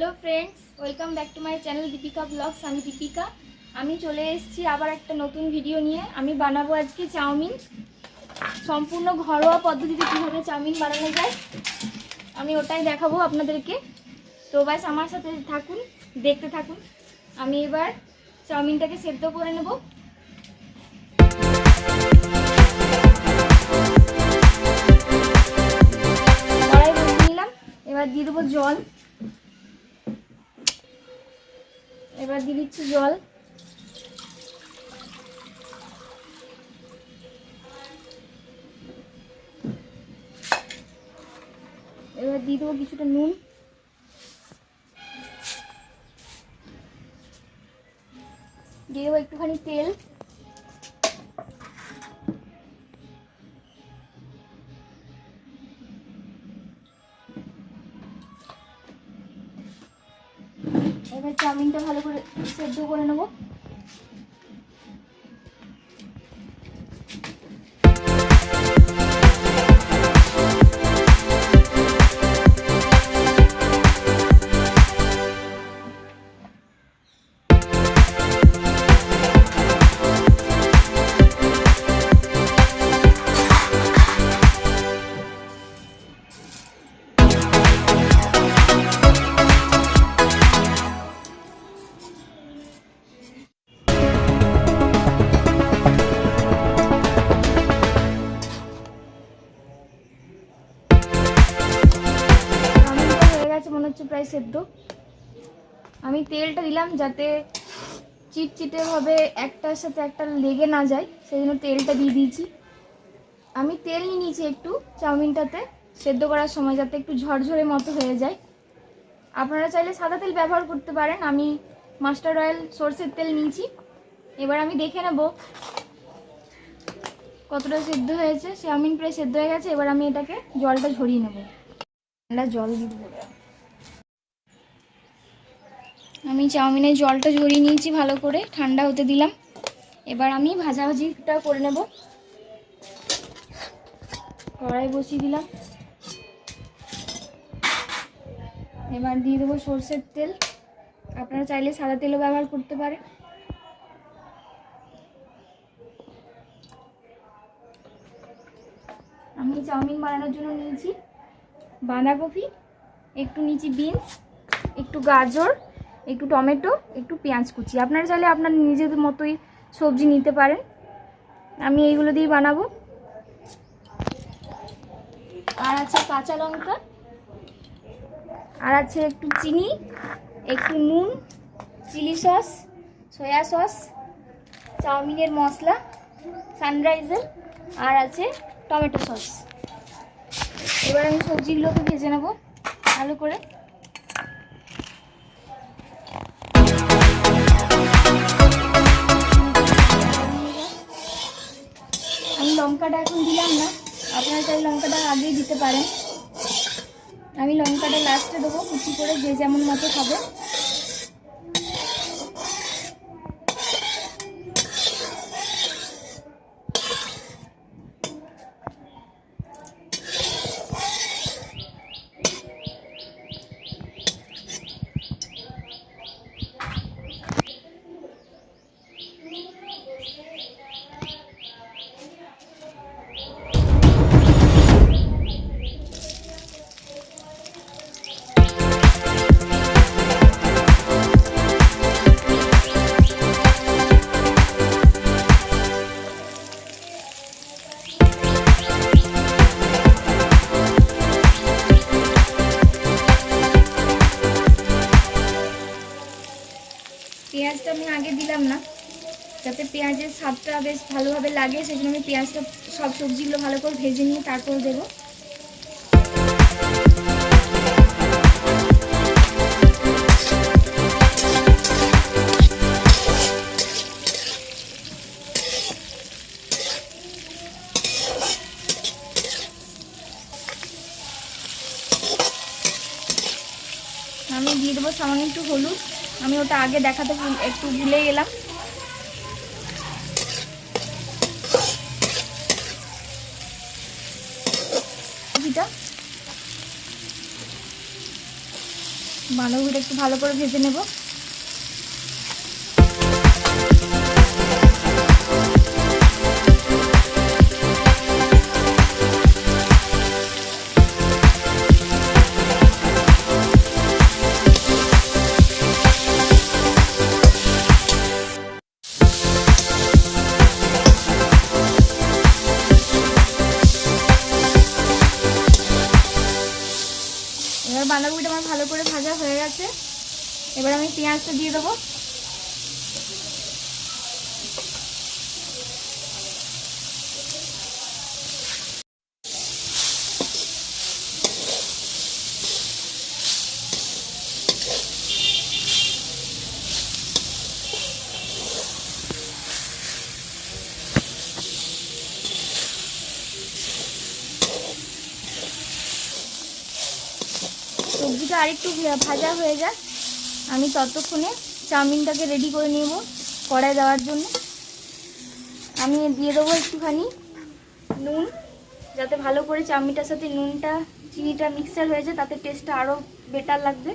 Hello friends, welcome back to my channel Deepika vlogs. আমি দীপিকা। আমি চলে এসেছি আবার একটা নতুন ভিডিও নিয়ে। আমি বানাবো আজকে চাউমিন। সম্পূর্ণ ঘরোয়া পদ্ধতিতে কীভাবে চাউমিন বানানো যায়, আমি ওটাই দেখাবো আপনাদেরকে। তো ব্যাস, আমার সাথে থাকুন, দেখতে থাকুন। আমি এবার চাউমিনটাকে সেদ্ধ করে নেব। এবার দিয়ে দেবো জল। এবার দিয়ে দিচ্ছি জল। এবার দিয়ে দেবো কিছুটা নুন। দিয়ে দেবো একটুখানি তেল। এবার চাউমিনটা ভালো করে সেদ্ধ করে নেব। হচ্ছে প্রায় সেদ্ধ। আমি তেলটা দিলাম যাতে চিটচিটেভাবে একটার সাথে একটা লেগে না যায় সেই জন্য তেলটা দিয়ে দিয়েছি। আমি তেল নিয়ে নিয়েছি একটু চাউমিনটাতে, সেদ্ধ করার সময় যাতে একটু ঝরঝরে মতো হয়ে যায়। আপনারা চাইলে সাদা তেল ব্যবহার করতে পারেন, আমি মাস্টার অয়েল সর্ষের তেল নিয়েছি। এবার আমি দেখে নেব কতটা সেদ্ধ হয়েছে। চাউমিন প্রায় সেদ্ধ হয়ে গেছে, এবার আমি এটাকে জলটা ঝরিয়ে নেব। জল দিয়ে দেবো। আমি চাউমিনের জলটা ঝরিয়ে নিয়েছি ভালো করে, ঠান্ডা হতে দিলাম। এবার আমি ভাজাভাজিটা করে নেব। কড়াই বসিয়ে দিলাম। এবার দিয়ে দেবো সর্ষের তেল। আপনারা চাইলে সাদা তেলও ব্যবহার করতে পারেন। আমি চাউমিন বানানোর জন্য নিয়েছি বাঁধাকপি, একটু নিয়েছি বিনস, একটু গাজর একটু টমেটো, একটু পেঁয়াজ কুচি। আপনারা চাইলে আপনার নিজেদের মতোই সবজি নিতে পারেন। আমি এইগুলো দিয়ে বানাবো। আর আছে কাঁচা লঙ্কা। আর আছে একটু চিনি, একটু নুন, চিলি সস, সয়া সস, চাউমিনের মশলা, সানরাইজার, আর আছে টমেটো সস। এবার আমি সবজিগুলোকে ভেজে নেব ভালো করে। আমি লঙ্কাটা এখন দিলাম না। আপনারা চাই লঙ্কাটা আগেই দিতে পারেন। আমি লঙ্কাটা লাস্টে দেবো, কুচি করে যে যেমন মতো খাবে। পেঁয়াজটা আমি আগে দিলাম না। যাতে পেঁয়াজের স্বাদটা বেশ ভালোভাবে লাগে সেই জন্য আমি পেঁয়াজটা সব সবজিগুলো ভালো করে ভেজে নিয়ে তারপর দেবো। আমি দিয়ে দেবো সামান্য একটু হলুদ। আমি ওটা আগে দেখাতে একটু ভুলে গেলাম। বাঁধাকপিটা একটু ভালো করে ভেজে নেব। এবার আমি পেঁয়াজটা দিয়ে দেবো। সবজিটা আরেকটু ভাজা হয়ে যাক। আমি ততক্ষণে চাউমিনটাকে রেডি করে নেব কড়াই দেওয়ার জন্য। আমি দিয়ে দেবো একটুখানি নুন, যাতে ভালো করে চাউমিনটার সাথে নুনটা, চিনিটা মিক্সার হয়ে যায়, তাতে টেস্টটা আরও বেটার লাগবে।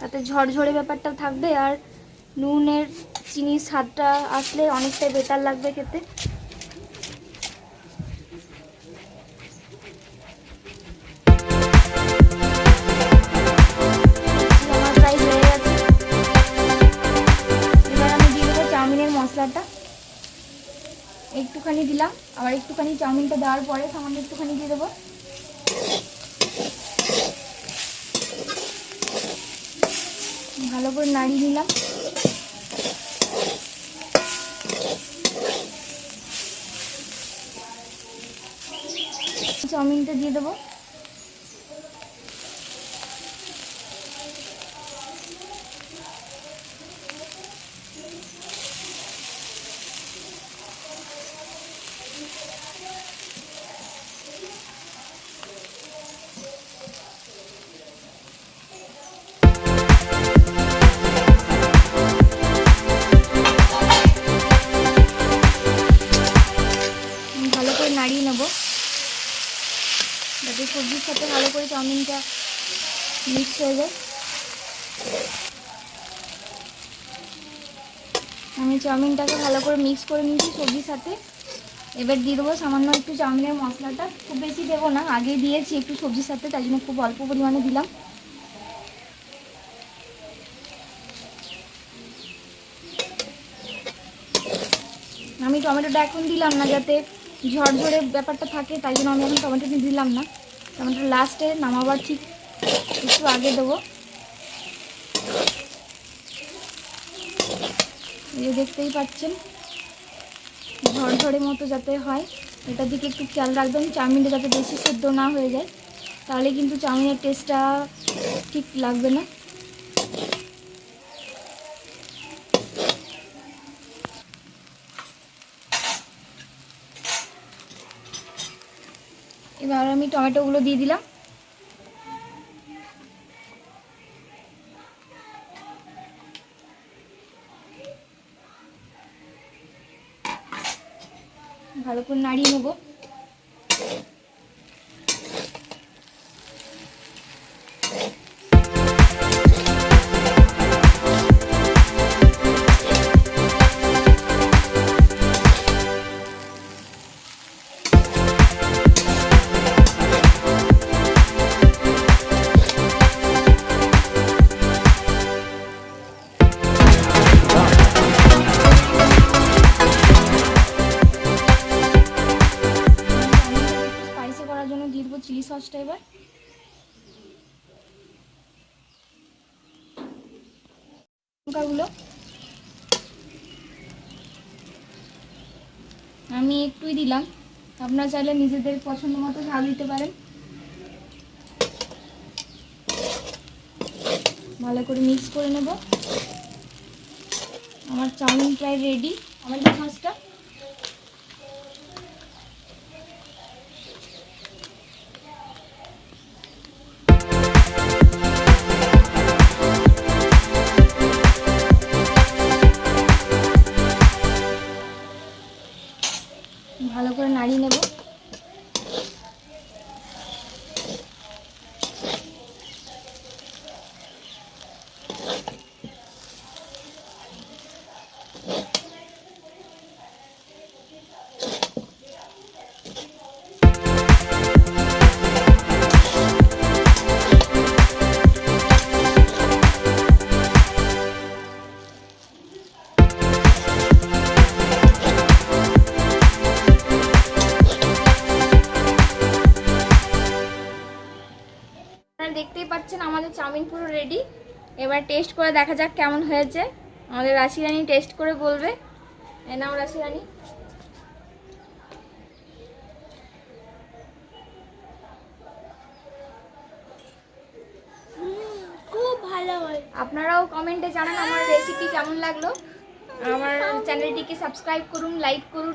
তাতে ঝরঝরে ব্যাপারটাও থাকবে আর নুনের চিনির স্বাদটা আসলে অনেকটাই বেটার লাগবে খেতে। মশলাটা। একটুখানি দিলাম, আবার একটুখানি চাউমিনটা দেওয়ার পরে সামান্য একটুখানি দিয়ে দেবো। ভালো করে নাড়িয়ে নিলাম। চাউমিনটা দিয়ে দেবো। সবজির সাথে ভালো করে চাউমিনটা মিক্স হয়ে যায়। আমি চাউমিনটাকে ভালো করে মিক্স করে নিয়েছি সবজির সাথে। এবার দিয়ে দেবো সামান্য একটু চাউমিনের মশলাটা। খুব বেশি দেবো না, আগে দিয়েছি একটু সবজির সাথে তাই জন্য খুব অল্প পরিমাণে দিলাম। আমি টমেটোটা এখন দিলাম না, যাতে ঝরঝরে ব্যাপারটা থাকে, তাই জন্য আমি এখন টমেটোটা দিলাম না। টমেটো লাস্টে নামাবার ঠিক একটু আগে দেবো। এই দেখতেই পাচ্ছেন, ঝরঝরে মতো যাতে হয়। এটার দিকে একটু খেয়াল রাখবেন, চাউমিনটা যাতে বেশি সেদ্ধ না হয়ে যায়, তাহলে কিন্তু চাউমিনের টেস্টটা ঠিক লাগবে না। এবার আমি টমেটোগুলো দিয়ে দিলাম। ভালো করে নাড়িয়ে নেব। দেবো এবার। লঙ্কাগুলো। আমি একটুই দিলাম। আপনারা চাইলে নিজেদের পছন্দ মতো ঝাল দিতে পারেন। ভালো করে মিক্স করে নেব। আমার চাউমিন প্রায় রেডি আমার মাছটা ভালো করে নাড়িয়ে নেব। এবার টেস্ট করে দেখা যাক কেমন হয়েছে। আমাদের রাশি রানী টেস্ট করে বলবে। নাও রাশি রানী খুব ভালো আপনারাও কমেন্টে জানান আমার রেসিপি কেমন লাগল। আমার চ্যানেলটিকে সাবস্ক্রাইব করুন লাইক করুন